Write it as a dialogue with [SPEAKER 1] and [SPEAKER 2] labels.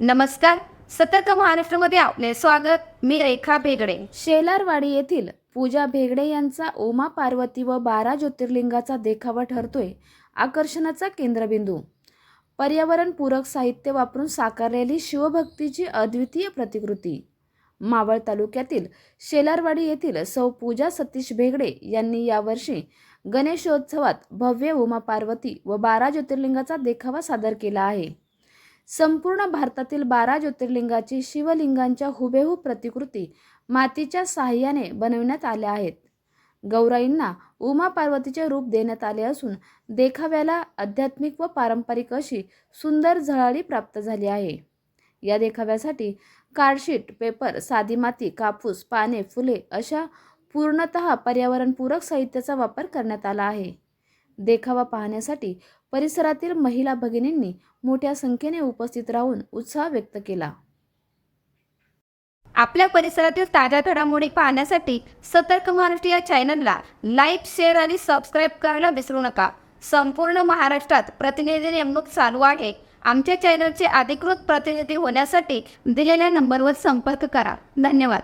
[SPEAKER 1] नमस्कार. सतर्क महाराष्ट्रामध्ये आपले स्वागत. मी रेखा बेगडे
[SPEAKER 2] शेलारवाडी येथील पूजा भेगडे यांचा ओमा पार्वती व बारा ज्योतिर्लिंगाचा देखावा ठरतोय आकर्षणाचा केंद्रबिंदू. पर्यावरणपूरक साहित्य वापरून साकारलेली शिवभक्तीची अद्वितीय प्रतिकृती. मावळ तालुक्यातील शेलारवाडी येथील सौ पूजा सतीश भेगडे यांनी यावर्षी गणेशोत्सवात भव्य उमा पार्वती व बारा ज्योतिर्लिंगाचा देखावा सादर केला आहे. संपूर्ण भारतातील बारा ज्योतिर्लिंगाची शिवलिंगांच्या हुबेहूब प्रतिकृती मातीच्या साह्याने बनविण्यात आल्या आहेत. गौराईंना उमा पार्वतीचे रूप देण्यात आले असून देखाव्याला आध्यात्मिक व पारंपरिक अशी सुंदर झळाळी प्राप्त झाली आहे. या देखाव्यासाठी कार्डशीट पेपर साधी माती कापूस पाने फुले अशा पूर्णतः पर्यावरणपूरक साहित्याचा वापर करण्यात आला आहे. देखावा पाहण्यासाठी परिसरातील महिला भगिनींनी मोठ्या संख्येने उपस्थित राहून उत्साह व्यक्त केला.
[SPEAKER 1] आपल्या परिसरातील ताज्या घडामोडी पाहण्यासाठी सतर्क महाराष्ट्र या चॅनलला लाईक शेअर आणि सबस्क्राईब करायला विसरू नका. संपूर्ण महाराष्ट्रात प्रतिनिधी नेमणूक चालू आहे. आमच्या चॅनलचे अधिकृत प्रतिनिधी होण्यासाठी दिलेल्या नंबरवर संपर्क करा. धन्यवाद.